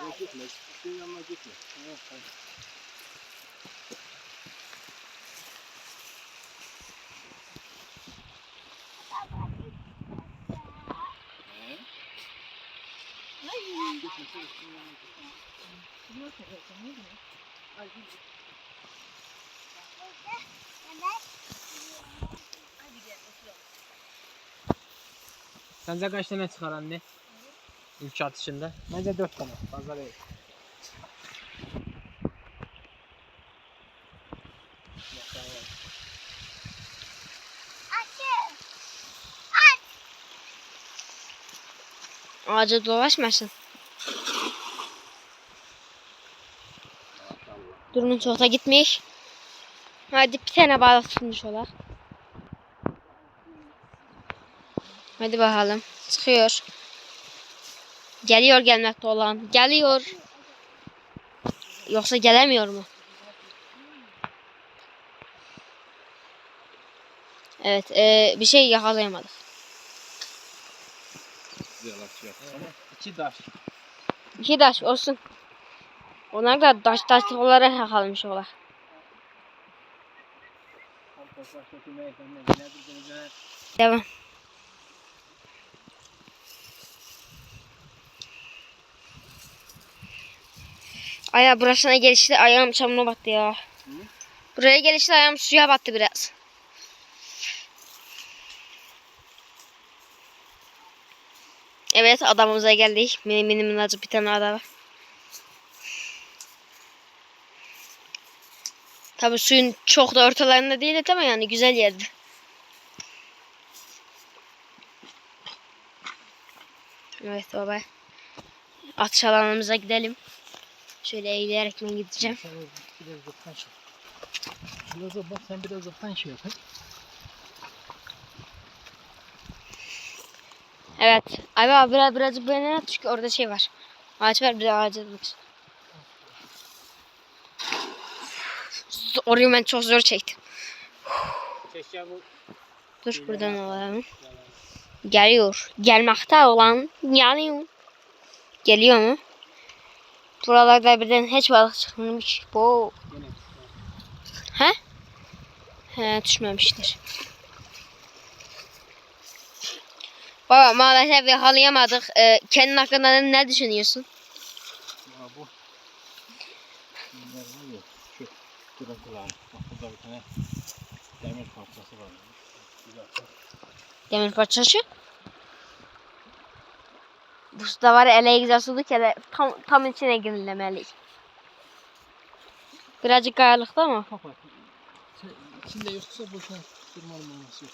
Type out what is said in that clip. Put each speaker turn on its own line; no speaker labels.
Yok gitme. Senin yanına gitme. Yok hayır. Hadi gel.
Sence kaç tane çıkar anne? İlk atışında. Bence 4 tane. Fazla değil.
Ağaca dolaşmasın. Durumun çok da gitmiş. Hadi bir tane balık tutmuş olar. Hadi bakalım. Çıkıyor. Geliyor gelmekte olan. Geliyor. Yoksa gelemiyor mu? Evet. eee, bir şey yakalayamadık.
İki daş.
İki taş olsun. Onlar da taş taş olarak yakalamış olar. Devam. Aya burasına gelişte ayağım çamura battı ya. Buraya gelişte ayağım suya battı biraz. Evet adamımıza geldik. Mini mini minnacık bir tane adam. Tabi suyun çok da ortalarında değil ama yani güzel yerde. Evet baba. Atış alanımıza gidelim. Şöyle eğilerek ben gideceğim.
Biraz uzaktan şey. Biraz da bak sen biraz uzaktan şey yap.
Evet. Abi abi biraz birazcık böyle at çünkü orada şey var. Ağaç var bir de ağaca bak. Orayı ben çok zor çektim. Dur buradan alalım. Geliyor. Gelmekte olan geliyor. Geliyor mu? Buralarda birden hiç balık çıkmamış. Bu. He? He düşmemiştir. Baba maalesef yakalayamadık. Ee, kendin hakkında ne düşünüyorsun?
Ya bu. Bunlar var ya. Şu. Bak burada bir tane demir parçası var.
Demir parçası. Bu da var ele ya da tam, tam içine girilmeli. Birazcık kayalıkta ama.
Kapat. Sen içinde yoksa boşuna durmanın manası yok.